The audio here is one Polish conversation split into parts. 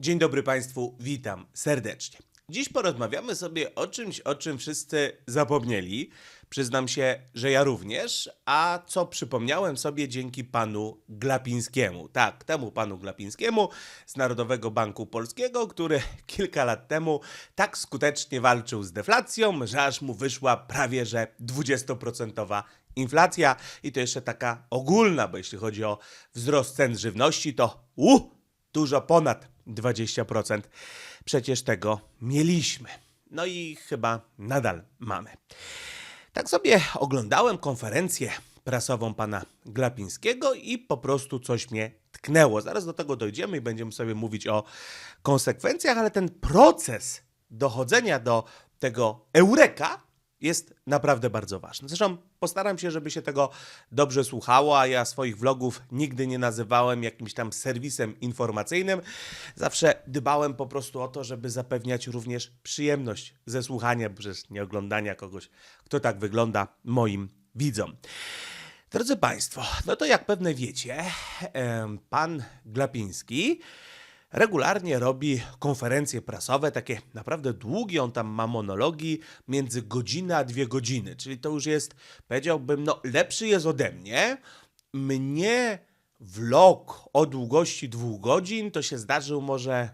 Dzień dobry Państwu, witam serdecznie. Dziś porozmawiamy sobie o czymś, o czym wszyscy zapomnieli. Przyznam się, że ja również, a co przypomniałem sobie dzięki panu Glapińskiemu. Tak, temu panu Glapińskiemu z Narodowego Banku Polskiego, który kilka lat temu tak skutecznie walczył z deflacją, że aż mu wyszła prawie że 20% inflacja i to jeszcze taka ogólna, bo jeśli chodzi o wzrost cen żywności, to uh, dużo ponad 20%. Przecież tego mieliśmy. No i chyba nadal mamy. Tak sobie oglądałem konferencję prasową pana Glapińskiego i po prostu coś mnie tknęło. Zaraz do tego dojdziemy i będziemy sobie mówić o konsekwencjach, ale ten proces dochodzenia do tego eureka jest naprawdę bardzo ważny. Zresztą postaram się, żeby się tego dobrze słuchało, a ja swoich vlogów nigdy nie nazywałem jakimś tam serwisem informacyjnym. Zawsze dbałem po prostu o to, żeby zapewniać również przyjemność ze słuchania, przecież nie oglądania kogoś, kto tak wygląda moim widzom. Drodzy Państwo, no to jak pewne wiecie, pan Glapiński regularnie robi konferencje prasowe, takie naprawdę długie, on tam ma monologi między godzinę a dwie godziny, czyli to już jest, powiedziałbym, no lepszy jest ode mnie. Mnie vlog o długości dwóch godzin to się zdarzył może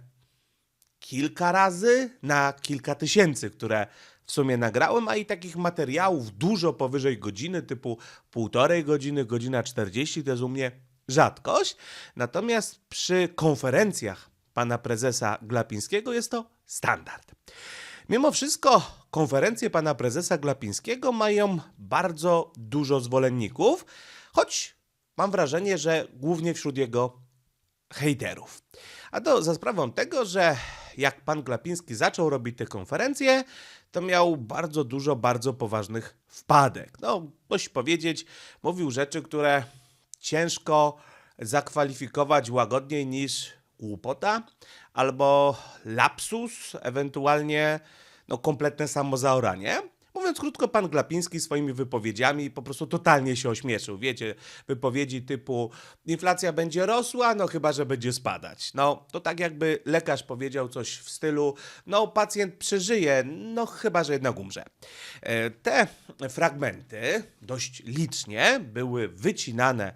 kilka razy na kilka tysięcy, które w sumie nagrałem, a i takich materiałów dużo powyżej godziny, typu półtorej godziny, godzina 40, to jest u mnie rzadkość. Natomiast przy konferencjach pana prezesa Glapińskiego jest to standard. Mimo wszystko konferencje pana prezesa Glapińskiego mają bardzo dużo zwolenników, choć mam wrażenie, że głównie wśród jego hejterów. A to za sprawą tego, że jak pan Glapiński zaczął robić te konferencje, to miał bardzo dużo bardzo poważnych wpadek. No, dość powiedzieć, mówił rzeczy, które ciężko zakwalifikować łagodniej niż głupota albo lapsus, ewentualnie no, kompletne samozaoranie. Mówiąc krótko, pan Glapiński swoimi wypowiedziami po prostu totalnie się ośmieszył. Wiecie, wypowiedzi typu inflacja będzie rosła, no chyba, że będzie spadać. No, to tak jakby lekarz powiedział coś w stylu, no pacjent przeżyje, no chyba, że jednak umrze. E, Te fragmenty dość licznie były wycinane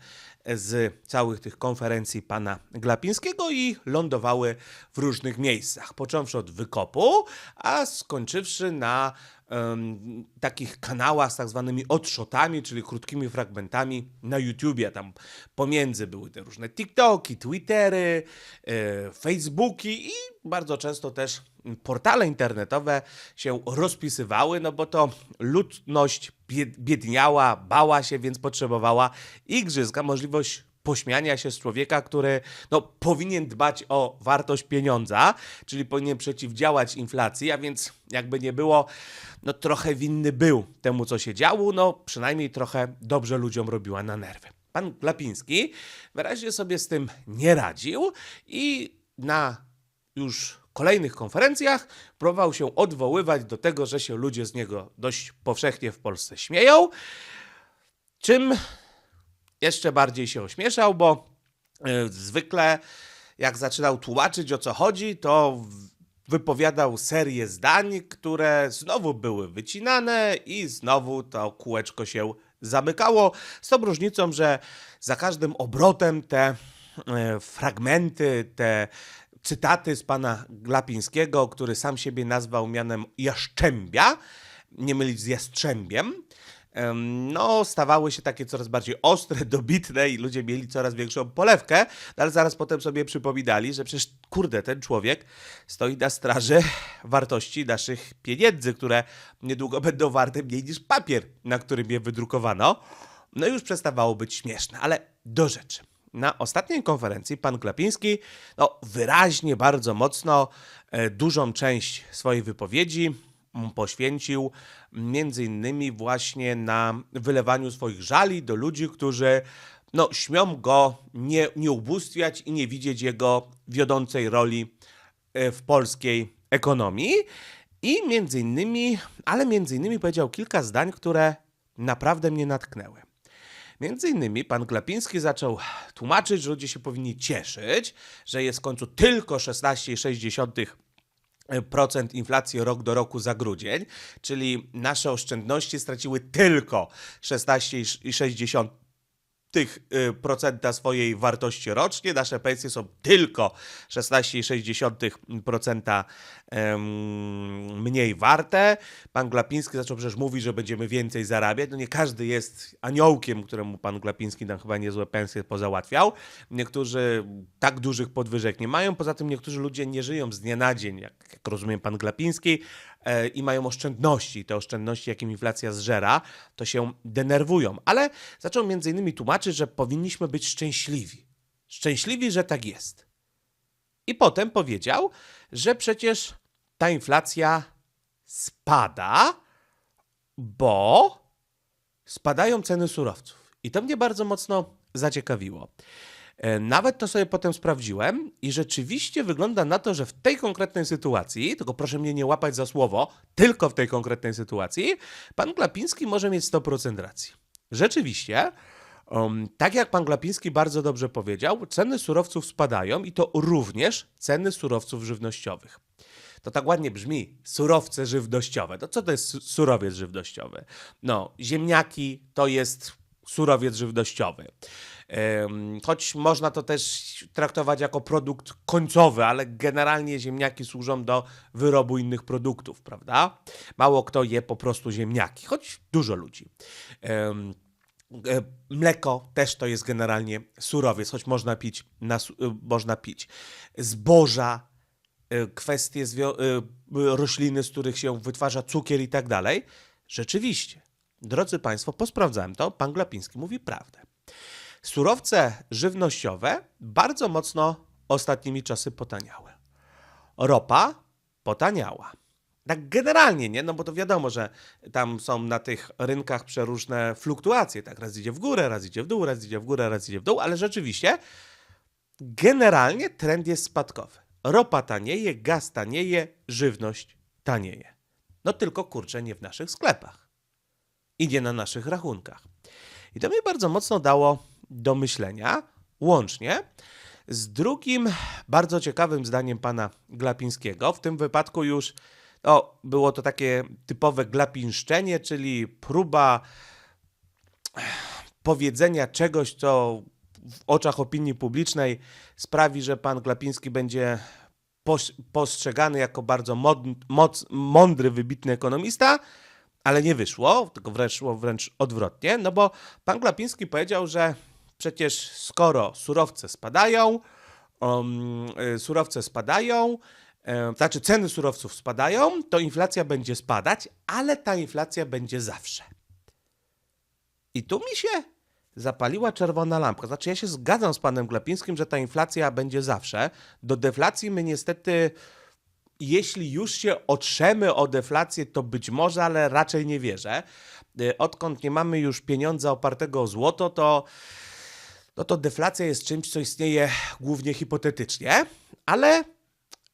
z całych tych konferencji pana Glapińskiego i lądowały w różnych miejscach. Począwszy od wykopu, a skończywszy na em, takich kanałach z tak zwanymi odshotami, czyli krótkimi fragmentami na YouTubie. Tam pomiędzy były te różne TikToki, Twittery, e, Facebooki i bardzo często też portale internetowe się rozpisywały, no bo to ludność bied- biedniała, bała się, więc potrzebowała igrzyska, możliwość pośmiania się z człowieka, który no, powinien dbać o wartość pieniądza, czyli powinien przeciwdziałać inflacji, a więc jakby nie było, no trochę winny był temu, co się działo, no przynajmniej trochę dobrze ludziom robiła na nerwy. Pan Glapiński wyraźnie sobie z tym nie radził i na już kolejnych konferencjach próbował się odwoływać do tego, że się ludzie z niego dość powszechnie w Polsce śmieją, czym jeszcze bardziej się ośmieszał, bo y, zwykle jak zaczynał tłumaczyć o co chodzi, to wypowiadał serię zdań, które znowu były wycinane i znowu to kółeczko się zamykało, z tą różnicą, że za każdym obrotem te e, fragmenty, te cytaty z pana Glapińskiego, który sam siebie nazwał mianem Jaszczębia, nie mylić z Jastrzębiem, em, no, stawały się takie coraz bardziej ostre, dobitne i ludzie mieli coraz większą polewkę, no, ale zaraz potem sobie przypominali, że przecież, kurde, ten człowiek stoi na straży wartości naszych pieniędzy, które niedługo będą warte mniej niż papier, na którym je wydrukowano. No już przestawało być śmieszne, ale do rzeczy. Na ostatniej konferencji pan Glapiński no, wyraźnie, bardzo mocno e, dużą część swojej wypowiedzi poświęcił między innymi właśnie na wylewaniu swoich żali do ludzi, którzy no, śmią go nie, nie ubóstwiać i nie widzieć jego wiodącej roli e, w polskiej ekonomii. I między innymi, ale między innymi powiedział kilka zdań, które naprawdę mnie natknęły. Między innymi pan Glapiński zaczął tłumaczyć, że ludzie się powinni cieszyć, że jest w końcu tylko 16,6 procent inflacji rok do roku za grudzień, czyli nasze oszczędności straciły tylko 16,6 tych y, procenta swojej wartości rocznie. Nasze pensje są tylko 16,6% em, mniej warte. Pan Glapiński zaczął przecież mówić, że będziemy więcej zarabiać. No nie każdy jest aniołkiem, któremu pan Glapiński tam chyba niezłe pensje pozałatwiał. Niektórzy tak dużych podwyżek nie mają. Poza tym niektórzy ludzie nie żyją z dnia na dzień, jak, jak rozumiem pan Glapiński, i mają oszczędności. Te oszczędności, jakim inflacja zżera, to się denerwują. Ale zaczął między innymi tłumaczyć, że powinniśmy być szczęśliwi. Szczęśliwi, że tak jest. I potem powiedział, że przecież ta inflacja spada, bo spadają ceny surowców. I to mnie bardzo mocno zaciekawiło. E, Nawet to sobie potem sprawdziłem i rzeczywiście wygląda na to, że w tej konkretnej sytuacji, tylko proszę mnie nie łapać za słowo, tylko w tej konkretnej sytuacji, pan Glapiński może mieć 100% racji. Rzeczywiście, um, tak jak pan Glapiński bardzo dobrze powiedział, ceny surowców spadają i to również ceny surowców żywnościowych. To tak ładnie brzmi, surowce żywnościowe. To co to jest su- surowiec żywnościowy? No, ziemniaki to jest surowiec żywnościowy. Choć można to też traktować jako produkt końcowy, ale generalnie ziemniaki służą do wyrobu innych produktów, prawda? Mało kto je po prostu ziemniaki, choć dużo ludzi. E, Mleko też to jest generalnie surowiec, choć można pić, na, y, można pić. Zboża, y, kwestie rośliny, z których się wytwarza cukier i tak dalej. Rzeczywiście, drodzy Państwo, posprawdzałem to, pan Glapiński mówi prawdę. Surowce żywnościowe bardzo mocno ostatnimi czasy potaniały. Ropa potaniała. Tak generalnie, nie? No bo to wiadomo, że tam są na tych rynkach przeróżne fluktuacje, tak? Raz idzie w górę, raz idzie w dół, raz idzie w górę, raz idzie w dół, ale rzeczywiście generalnie trend jest spadkowy. Ropa tanieje, gaz tanieje, żywność tanieje. No tylko kurczę nie w naszych sklepach. Idzie na naszych rachunkach. I to mnie bardzo mocno dało do myślenia, łącznie z drugim bardzo ciekawym zdaniem pana Glapińskiego. W tym wypadku już no, było to takie typowe glapinszczenie, czyli próba powiedzenia czegoś, co w oczach opinii publicznej sprawi, że pan Glapiński będzie pos- postrzegany jako bardzo mądry, wybitny ekonomista, ale nie wyszło, tylko wyszło wręcz odwrotnie, no bo pan Glapiński powiedział, że przecież skoro surowce spadają, um, y, surowce spadają, e, znaczy ceny surowców spadają, to inflacja będzie spadać, ale ta inflacja będzie zawsze. I tu mi się zapaliła czerwona lampka. Znaczy, ja się zgadzam z panem Glapińskim, że ta inflacja będzie zawsze. Do deflacji my niestety, jeśli już się otrzemy o deflację, to być może, ale raczej nie wierzę. Y, Odkąd nie mamy już pieniądza opartego o złoto, to, no to deflacja jest czymś, co istnieje głównie hipotetycznie, ale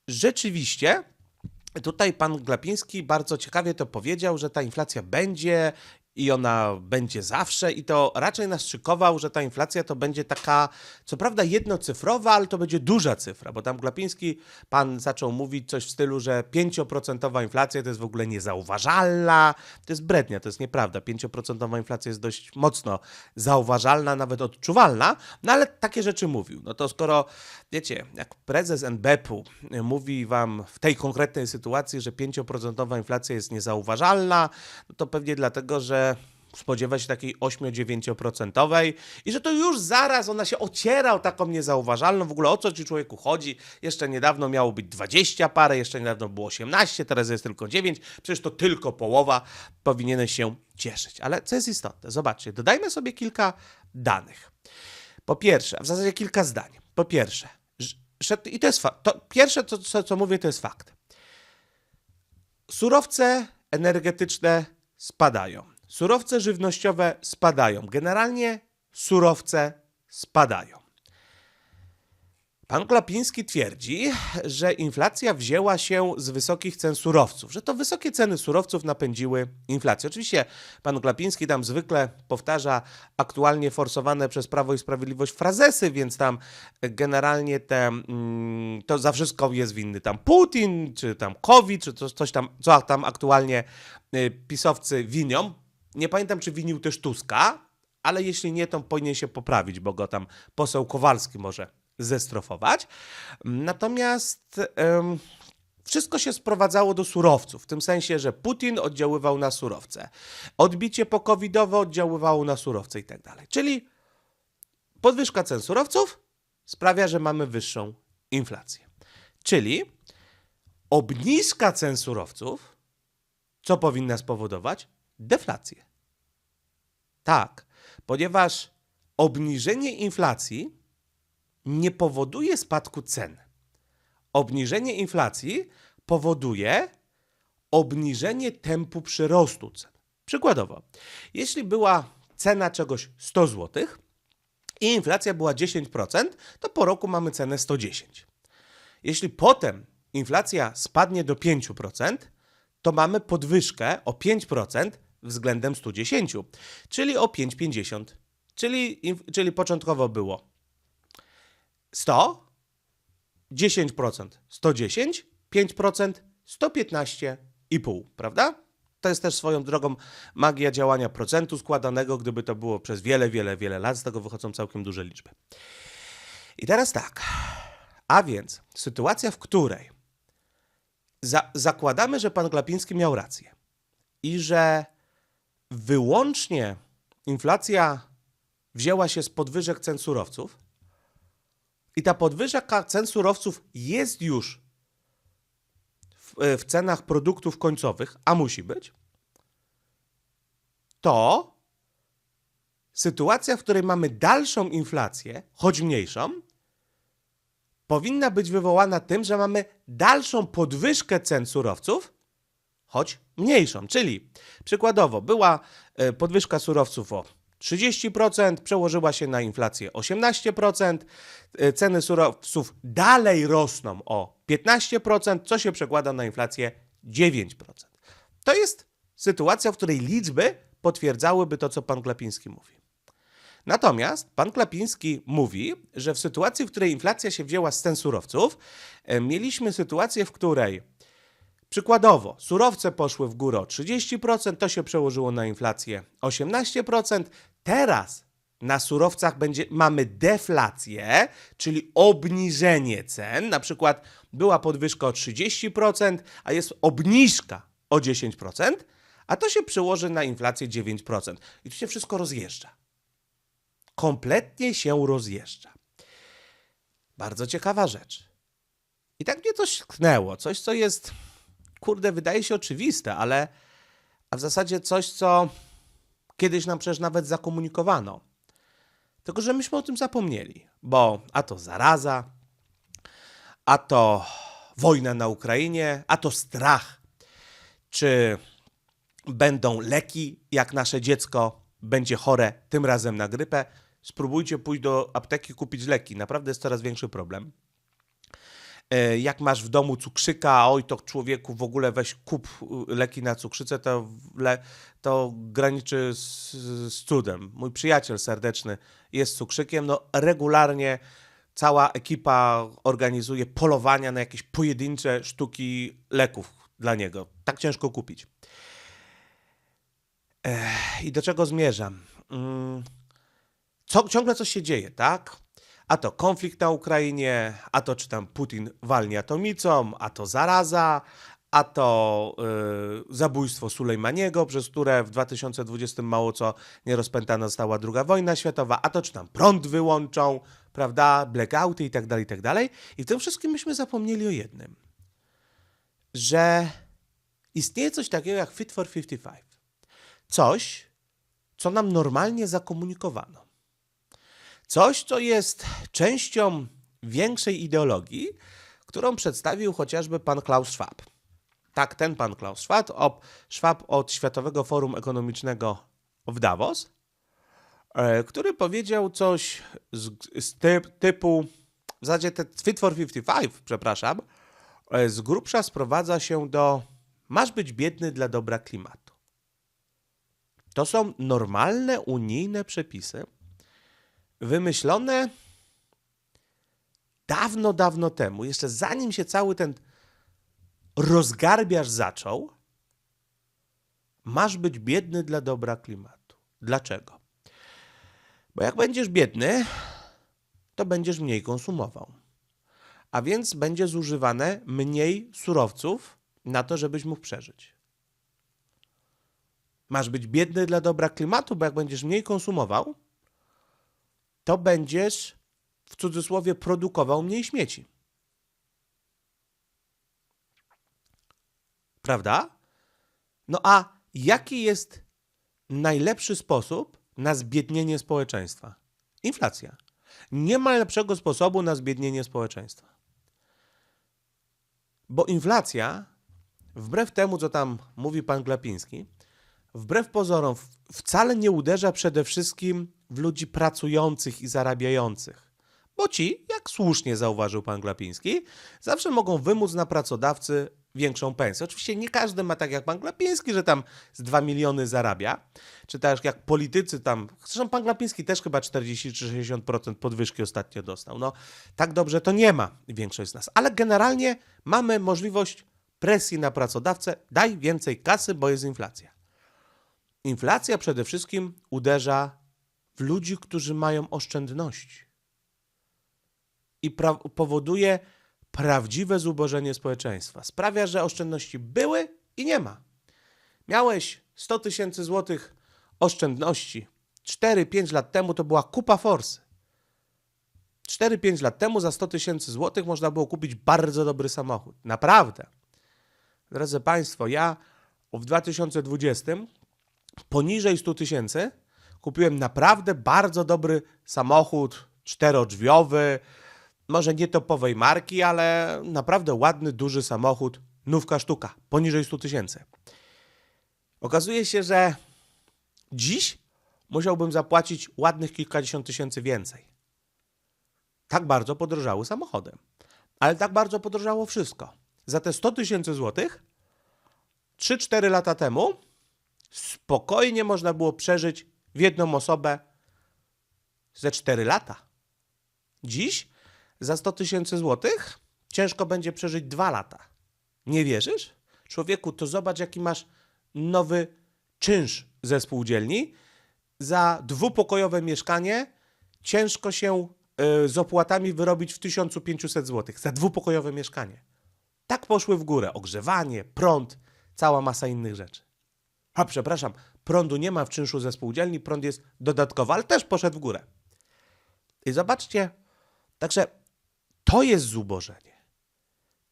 rzeczywiście tutaj pan Glapiński bardzo ciekawie to powiedział, że ta inflacja będzie i ona będzie zawsze i to raczej nas szykował, że ta inflacja to będzie taka, co prawda jednocyfrowa, ale to będzie duża cyfra, bo tam Glapiński pan zaczął mówić coś w stylu, że 5% inflacja to jest w ogóle niezauważalna. To jest brednia, to jest nieprawda. 5% inflacja jest dość mocno zauważalna, nawet odczuwalna, no ale takie rzeczy mówił. No to skoro, wiecie, jak prezes NBP-u mówi wam w tej konkretnej sytuacji, że 5% inflacja jest niezauważalna, no to pewnie dlatego, że spodziewa się takiej 8-9% i że to już zaraz ona się ociera o taką niezauważalną. W ogóle o co ci człowieku chodzi? Jeszcze niedawno miało być 20 parę, jeszcze niedawno było 18, teraz jest tylko 9. Przecież to tylko połowa. Powinieneś się cieszyć. Ale co jest istotne? Zobaczcie, dodajmy sobie kilka danych. Po pierwsze, a w zasadzie kilka zdań. Po pierwsze, i to jest fakt. To pierwsze, co, co, co mówię, to jest fakt. Surowce energetyczne spadają. Surowce żywnościowe spadają. Generalnie surowce spadają. Pan Glapiński twierdzi, że inflacja wzięła się z wysokich cen surowców, że to wysokie ceny surowców napędziły inflację. Oczywiście pan Glapiński tam zwykle powtarza aktualnie forsowane przez Prawo i Sprawiedliwość frazesy, więc tam generalnie te, mm, to za wszystko jest winny tam Putin, czy tam COVID, czy coś, coś tam, co tam aktualnie y, pisowcy winią. Nie pamiętam, czy winił też Tuska, ale jeśli nie, to powinien się poprawić, bo go tam poseł Kowalski może zestrofować. Natomiast em, wszystko się sprowadzało do surowców, w tym sensie, że Putin oddziaływał na surowce, odbicie pokowidowe oddziaływało na surowce i tak dalej. Czyli podwyżka cen surowców sprawia, że mamy wyższą inflację. Czyli obniżka cen surowców, co powinna spowodować? Deflację. Tak, ponieważ obniżenie inflacji nie powoduje spadku cen. Obniżenie inflacji powoduje obniżenie tempu przyrostu cen. Przykładowo, jeśli była cena czegoś 100 zł i inflacja była 10%, to po roku mamy cenę 110. Jeśli potem inflacja spadnie do 5%, to mamy podwyżkę o 5% względem 110, czyli o 5,50. Czyli, czyli początkowo było 100, 10% 110, 5% 115,5, prawda? To jest też swoją drogą magia działania procentu składanego, gdyby to było przez wiele, wiele, wiele lat, z tego wychodzą całkiem duże liczby. I teraz tak, a więc sytuacja, w której za, zakładamy, że pan Glapiński miał rację i że wyłącznie inflacja wzięła się z podwyżek cen surowców, i ta podwyżka cen surowców jest już w, e, w cenach produktów końcowych, a musi być, to sytuacja, w której mamy dalszą inflację, choć mniejszą, powinna być wywołana tym, że mamy dalszą podwyżkę cen surowców, choć mniejszą. Czyli przykładowo była e, podwyżka surowców o 30%, przełożyła się na inflację 18%, e, ceny surowców dalej rosną o 15%, co się przekłada na inflację 9%. To jest sytuacja, w której liczby potwierdzałyby to, co pan Glapiński mówi. Natomiast pan Klapiński mówi, że w sytuacji, w której inflacja się wzięła z cen surowców, e, mieliśmy sytuację, w której Przykładowo, surowce poszły w górę o 30%, to się przełożyło na inflację 18%. Teraz na surowcach będzie, mamy deflację, czyli obniżenie cen. Na przykład była podwyżka o 30%, a jest obniżka o 10%, a to się przełoży na inflację 9%. I tu się wszystko rozjeżdża. Kompletnie się rozjeżdża. Bardzo ciekawa rzecz. I tak mnie coś tknęło, coś, co jest kurde, wydaje się oczywiste, ale a w zasadzie coś, co kiedyś nam przecież nawet zakomunikowano. Tylko, że myśmy o tym zapomnieli, bo a to zaraza, a to wojna na Ukrainie, a to strach. Czy będą leki, jak nasze dziecko będzie chore, tym razem na grypę? Spróbujcie pójść do apteki kupić leki. Naprawdę jest coraz większy problem. E, jak masz w domu cukrzyka, oj to człowieku w ogóle weź kup y, leki na cukrzycę, to, le, to graniczy z, z cudem. Mój przyjaciel serdeczny jest cukrzykiem, no regularnie cała ekipa organizuje polowania na jakieś pojedyncze sztuki leków dla niego. Tak ciężko kupić. Ech, I do czego zmierzam? Mm, co, ciągle coś się dzieje, tak? A to konflikt na Ukrainie, a to czy tam Putin walnie atomicą, a to zaraza, a to yy, zabójstwo Sulejmaniego, przez które w 2020 mało co nie rozpętana została druga wojna światowa, a to czy tam prąd wyłączą, prawda, blackouty i tak dalej, i tak dalej. I w tym wszystkim myśmy zapomnieli o jednym, że istnieje coś takiego jak Fit for 55. Coś, co nam normalnie zakomunikowano. Coś, co jest częścią większej ideologii, którą przedstawił chociażby pan Klaus Schwab. Tak, ten pan Klaus Schwab, ob, Schwab od Światowego Forum Ekonomicznego w Davos, e, który powiedział coś z, z typ, typu, w zasadzie te Fit for 55, przepraszam, e, z grubsza sprowadza się do masz być biedny dla dobra klimatu. To są normalne unijne przepisy, wymyślone dawno, dawno temu, jeszcze zanim się cały ten rozgarbiarz zaczął, masz być biedny dla dobra klimatu. Dlaczego? Bo jak będziesz biedny, to będziesz mniej konsumował. A więc będzie zużywane mniej surowców na to, żebyś mógł przeżyć. Masz być biedny dla dobra klimatu, bo jak będziesz mniej konsumował, to będziesz w cudzysłowie produkował mniej śmieci. Prawda? No a jaki jest najlepszy sposób na zbiednienie społeczeństwa? Inflacja. Nie ma lepszego sposobu na zbiednienie społeczeństwa. Bo inflacja, wbrew temu, co tam mówi pan Glapiński, wbrew pozorom wcale nie uderza przede wszystkim w ludzi pracujących i zarabiających. Bo ci, jak słusznie zauważył pan Glapiński, zawsze mogą wymóc na pracodawcy większą pensję. Oczywiście nie każdy ma tak jak pan Glapiński, że tam z 2 miliony zarabia, czy tak jak politycy tam, zresztą pan Glapiński też chyba 40 czy 60% podwyżki ostatnio dostał. No, tak dobrze to nie ma większość z nas, ale generalnie mamy możliwość presji na pracodawcę, daj więcej kasy, bo jest inflacja. Inflacja przede wszystkim uderza w ludzi, którzy mają oszczędności i pra- powoduje prawdziwe zubożenie społeczeństwa. Sprawia, że oszczędności były i nie ma. Miałeś 100 tysięcy złotych oszczędności 4-5 lat temu to była kupa forsy. 4-5 lat temu za 100 tysięcy złotych można było kupić bardzo dobry samochód. Naprawdę. Drodzy Państwo, ja w 2020 poniżej 100 tysięcy kupiłem naprawdę bardzo dobry samochód czterodrzwiowy, może nie topowej marki, ale naprawdę ładny, duży samochód, nówka sztuka, poniżej 100 tysięcy. Okazuje się, że dziś musiałbym zapłacić ładnych kilkadziesiąt tysięcy więcej. Tak bardzo podrożały samochody. Ale tak bardzo podrożało wszystko. Za te 100 tysięcy złotych 3-4 lata temu spokojnie można było przeżyć w jedną osobę ze 4 lata. Dziś za 100 tysięcy złotych ciężko będzie przeżyć 2 lata. Nie wierzysz? Człowieku, to zobacz, jaki masz nowy czynsz ze spółdzielni. Za dwupokojowe mieszkanie ciężko się y, z opłatami wyrobić w 1500 zł. Za dwupokojowe mieszkanie. Tak poszły w górę. Ogrzewanie, prąd, cała masa innych rzeczy. A przepraszam, prądu nie ma w czynszu ze spółdzielni, prąd jest dodatkowy, ale też poszedł w górę. I zobaczcie, także to jest zubożenie.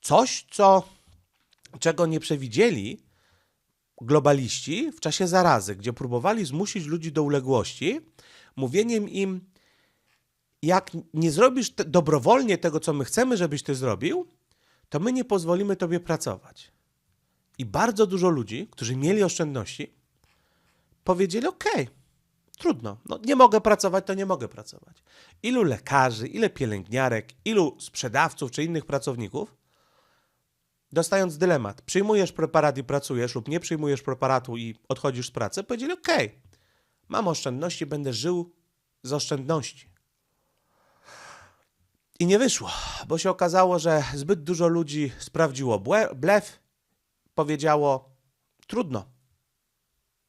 Coś, co, czego nie przewidzieli globaliści w czasie zarazy, gdzie próbowali zmusić ludzi do uległości, mówieniem im, jak nie zrobisz te, dobrowolnie tego, co my chcemy, żebyś ty zrobił, to my nie pozwolimy tobie pracować. I bardzo dużo ludzi, którzy mieli oszczędności, powiedzieli: OK, trudno, no, nie mogę pracować, to nie mogę pracować. Ilu lekarzy, ile pielęgniarek, ilu sprzedawców czy innych pracowników, dostając dylemat, przyjmujesz preparat i pracujesz, lub nie przyjmujesz preparatu i odchodzisz z pracy, powiedzieli: OK, mam oszczędności, będę żył z oszczędności. I nie wyszło, bo się okazało, że zbyt dużo ludzi sprawdziło blef, powiedziało trudno.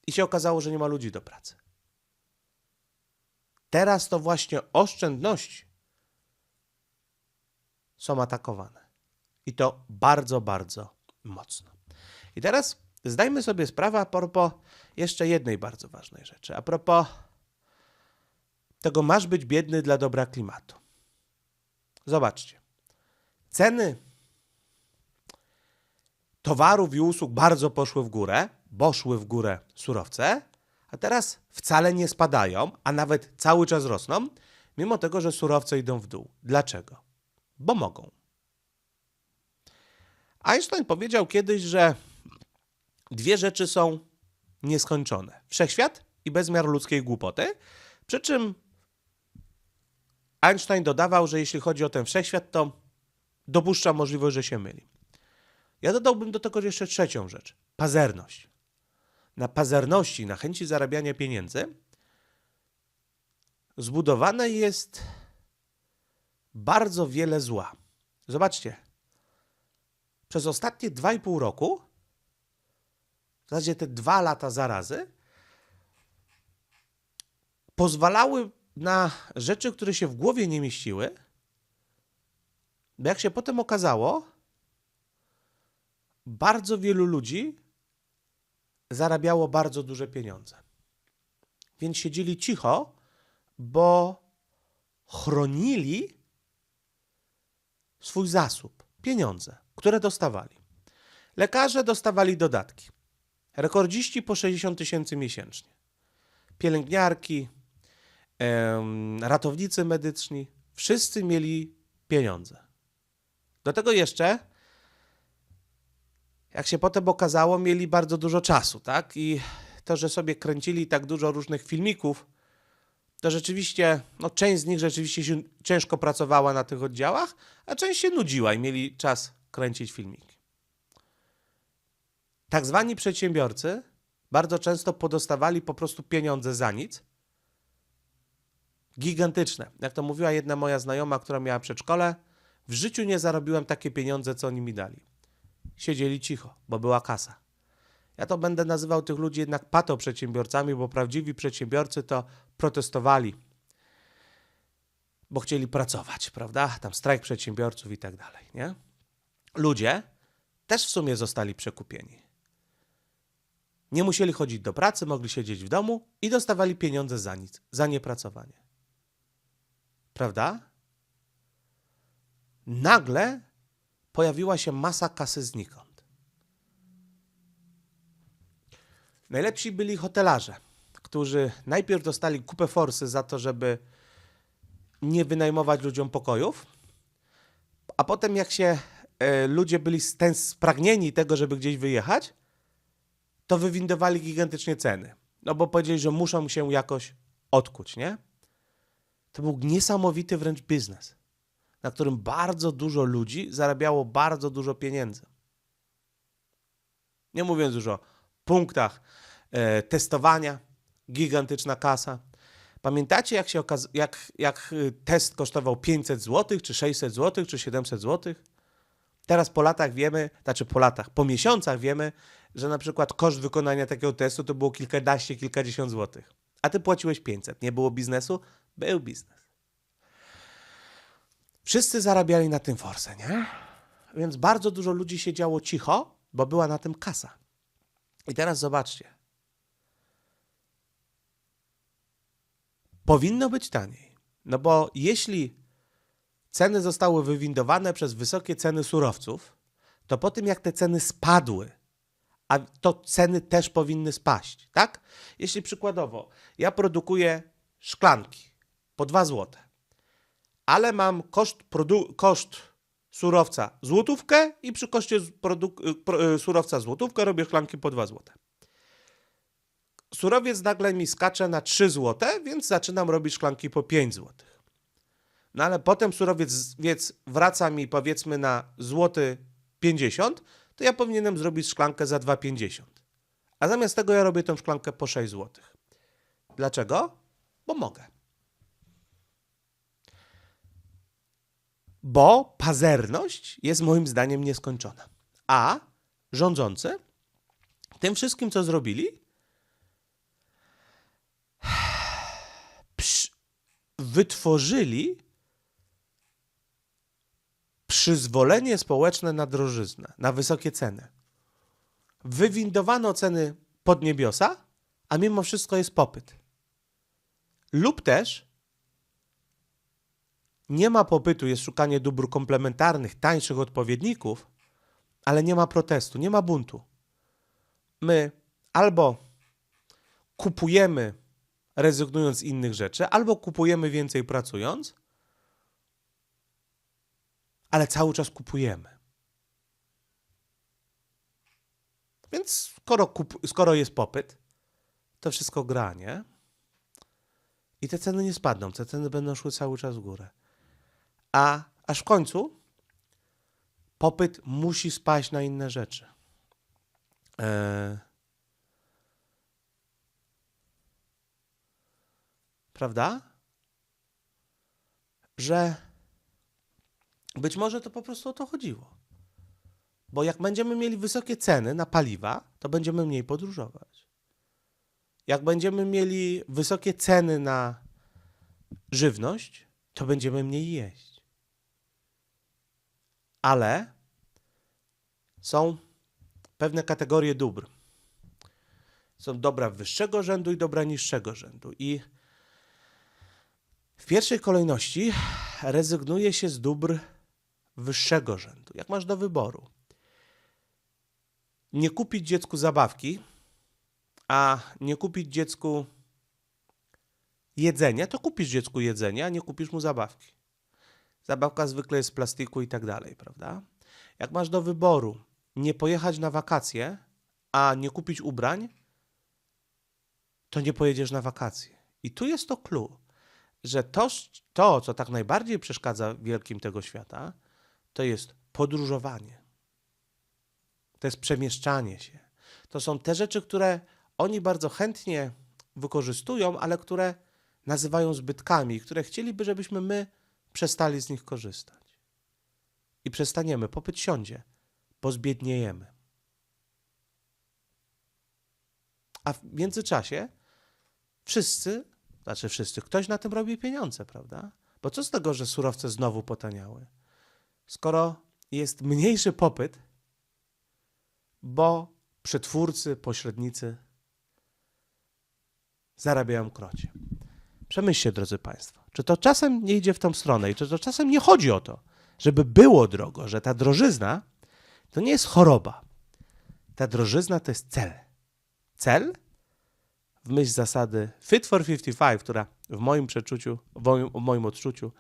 I się okazało, że nie ma ludzi do pracy. Teraz to właśnie oszczędności są atakowane. I to bardzo, bardzo mocno. I teraz zdajmy sobie sprawę a propos jeszcze jednej bardzo ważnej rzeczy. A propos tego masz być biedny dla dobra klimatu. Zobaczcie. Ceny towarów i usług bardzo poszły w górę, bo szły w górę surowce, a teraz wcale nie spadają, a nawet cały czas rosną, mimo tego, że surowce idą w dół. Dlaczego? Bo mogą. Einstein powiedział kiedyś, że dwie rzeczy są nieskończone: wszechświat i bezmiar ludzkiej głupoty. Przy czym Einstein dodawał, że jeśli chodzi o ten wszechświat, to dopuszcza możliwość, że się myli. Ja dodałbym do tego jeszcze trzecią rzecz pazerność. Na pazerności, na chęci zarabiania pieniędzy zbudowane jest bardzo wiele zła. Zobaczcie, przez ostatnie 2,5 roku, w zasadzie te dwa lata zarazy, pozwalały na rzeczy, które się w głowie nie mieściły, bo jak się potem okazało, bardzo wielu ludzi zarabiało bardzo duże pieniądze. Więc siedzieli cicho, bo chronili swój zasób, pieniądze, które dostawali. Lekarze dostawali dodatki. Rekordziści po 60 tysięcy miesięcznie. Pielęgniarki, ratownicy medyczni, wszyscy mieli pieniądze. Do tego jeszcze, jak się potem okazało, mieli bardzo dużo czasu, tak? I to, że sobie kręcili tak dużo różnych filmików, to rzeczywiście, no część z nich rzeczywiście się ciężko pracowała na tych oddziałach, a część się nudziła i mieli czas kręcić filmiki. Tak zwani przedsiębiorcy bardzo często podostawali po prostu pieniądze za nic. Gigantyczne. Jak to mówiła jedna moja znajoma, która miała przedszkole, w życiu nie zarobiłem takie pieniądze, co oni mi dali. Siedzieli cicho, bo była kasa. Ja to będę nazywał tych ludzi jednak patoprzedsiębiorcami, bo prawdziwi przedsiębiorcy to protestowali, bo chcieli pracować, prawda? Tam strajk przedsiębiorców i tak dalej, nie? Ludzie też w sumie zostali przekupieni. Nie musieli chodzić do pracy, mogli siedzieć w domu i dostawali pieniądze za nic, za niepracowanie. Prawda? Nagle pojawiła się masa kasy znikąd. Najlepsi byli hotelarze, którzy najpierw dostali kupę forsy za to, żeby nie wynajmować ludziom pokojów, a potem jak się e, ludzie byli stęs- spragnieni tego, żeby gdzieś wyjechać, to wywindowali gigantycznie ceny. No bo powiedzieli, że muszą się jakoś odkuć, nie? To był niesamowity wręcz biznes, na którym bardzo dużo ludzi zarabiało bardzo dużo pieniędzy. Nie mówiąc już o punktach e, testowania, gigantyczna kasa. Pamiętacie, jak, się jak, jak y, test kosztował 500 zł, czy 600 zł, czy 700 zł? Teraz po latach wiemy, znaczy po latach, po miesiącach wiemy, że na przykład koszt wykonania takiego testu to było kilkanaście, kilkadziesiąt złotych. A ty płaciłeś 500. Nie było biznesu? Był biznes. Wszyscy zarabiali na tym forsę, nie? Więc bardzo dużo ludzi siedziało cicho, bo była na tym kasa. I teraz zobaczcie. Powinno być taniej. No bo jeśli ceny zostały wywindowane przez wysokie ceny surowców, to po tym jak te ceny spadły, a to ceny też powinny spaść, tak? Jeśli przykładowo ja produkuję szklanki po 2 zł, ale mam koszt, produ- koszt surowca złotówkę i przy koszcie produk- y, y, surowca złotówkę robię szklanki po 2 zł. Surowiec nagle mi skacze na 3 zł, więc zaczynam robić szklanki po 5 zł. No ale potem surowiec wiec wraca mi powiedzmy na złoty 50, to ja powinienem zrobić szklankę za 2,50. A zamiast tego ja robię tą szklankę po 6 zł. Dlaczego? Bo mogę. Bo pazerność jest moim zdaniem nieskończona. A rządzący tym wszystkim, co zrobili, wytworzyli przyzwolenie społeczne na drożyznę, na wysokie ceny. Wywindowano ceny pod niebiosa, a mimo wszystko jest popyt. Lub też nie ma popytu, jest szukanie dóbr komplementarnych, tańszych odpowiedników, ale nie ma protestu, nie ma buntu. My albo kupujemy rezygnując z innych rzeczy, albo kupujemy więcej pracując, ale cały czas kupujemy. Więc skoro, kup- skoro jest popyt, to wszystko gra, nie? I te ceny nie spadną, te ceny będą szły cały czas w górę. A aż w końcu popyt musi spaść na inne rzeczy. E... Prawda? Że być może to po prostu o to chodziło. Bo jak będziemy mieli wysokie ceny na paliwa, to będziemy mniej podróżować. Jak będziemy mieli wysokie ceny na żywność, to będziemy mniej jeść. Ale są pewne kategorie dóbr. Są dobra wyższego rzędu i dobra niższego rzędu. I w pierwszej kolejności rezygnuje się z dóbr wyższego rzędu. Jak masz do wyboru? Nie kupić dziecku zabawki, a nie kupić dziecku jedzenia, to kupisz dziecku jedzenie, a nie kupisz mu zabawki. Zabawka zwykle jest z plastiku i tak dalej, prawda? Jak masz do wyboru nie pojechać na wakacje, a nie kupić ubrań, to nie pojedziesz na wakacje. I tu jest to clue, że to, to, co tak najbardziej przeszkadza wielkim tego świata, to jest podróżowanie. To jest przemieszczanie się. To są te rzeczy, które oni bardzo chętnie wykorzystują, ale które nazywają zbytkami, które chcieliby, żebyśmy my przestali z nich korzystać. I przestaniemy, popyt siądzie, bo zbiedniejemy. A w międzyczasie wszyscy, znaczy wszyscy, ktoś na tym robi pieniądze, prawda? Bo co z tego, że surowce znowu potaniały? Skoro jest mniejszy popyt, bo przetwórcy, pośrednicy zarabiają krocie. Przemyślcie, drodzy Państwo, czy to czasem nie idzie w tą stronę i czy to czasem nie chodzi o to, żeby było drogo, że ta drożyzna to nie jest choroba. Ta drożyzna to jest cel. Cel w myśl zasady Fit for 55, która w moim przeczuciu, w moim, w moim odczuciu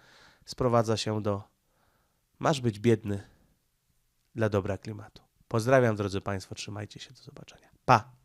sprowadza się do masz być biedny dla dobra klimatu. Pozdrawiam, drodzy Państwo, trzymajcie się, do zobaczenia. Pa!